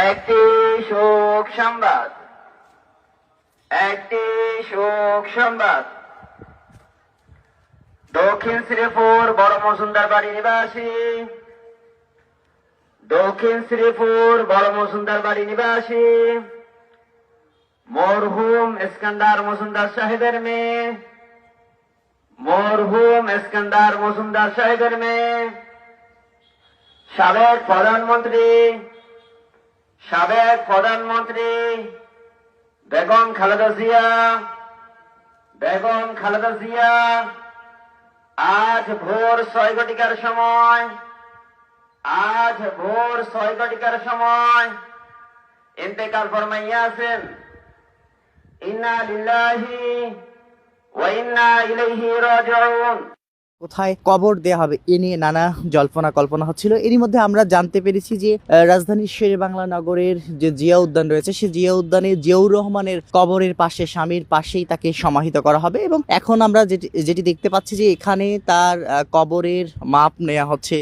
একটি শোক সংবাদ। একটি শোক সংবাদ। দক্ষিণ শ্রীপুর বড় মজুমদার বাড়ি নিবাসী। দক্ষিণ শ্রীপুর বড় মজুমদার বাড়ি নিবাসী। মরহুম ইস্কান্দার মজুমদার সাহেবের মেয়ে। মরহুম ইস্কান্দার মজুমদার সাহেবের মেয়ে। সাবেক প্রধানমন্ত্রী সাবেক প্রধানমন্ত্রী বেগম খালেদা জিয়া, বেগম খালেদা জিয়া, আজ ভোর ছয় ঘটিকার সময়, আজ ভোর ছয় ঘটিকার সময় ইন্তেকাল ফরমাইয়া আছেন। ইন্না লিল্লাহি ওয়া ইন্না ইলাইহি রাজিউন। কোথায় কবর দেয়া হবে? এ নিয়ে নানা জল্পনা কল্পনা হচ্ছিল। এরই মধ্যে আমরা জানতে পেরেছি যে রাজধানীর শের বাংলা নগরের যে জিয়া উদ্যান রয়েছে, সে জিয়া উদ্যানে জিয়াউর রহমানের কবরের পাশে, স্বামীর পাশেই তাকে সমাহিত করা হবে এবং এখন আমরা যেটি যেটি দেখতে পাচ্ছি যে এখানে তার কবরের মাপ নেওয়া হচ্ছে।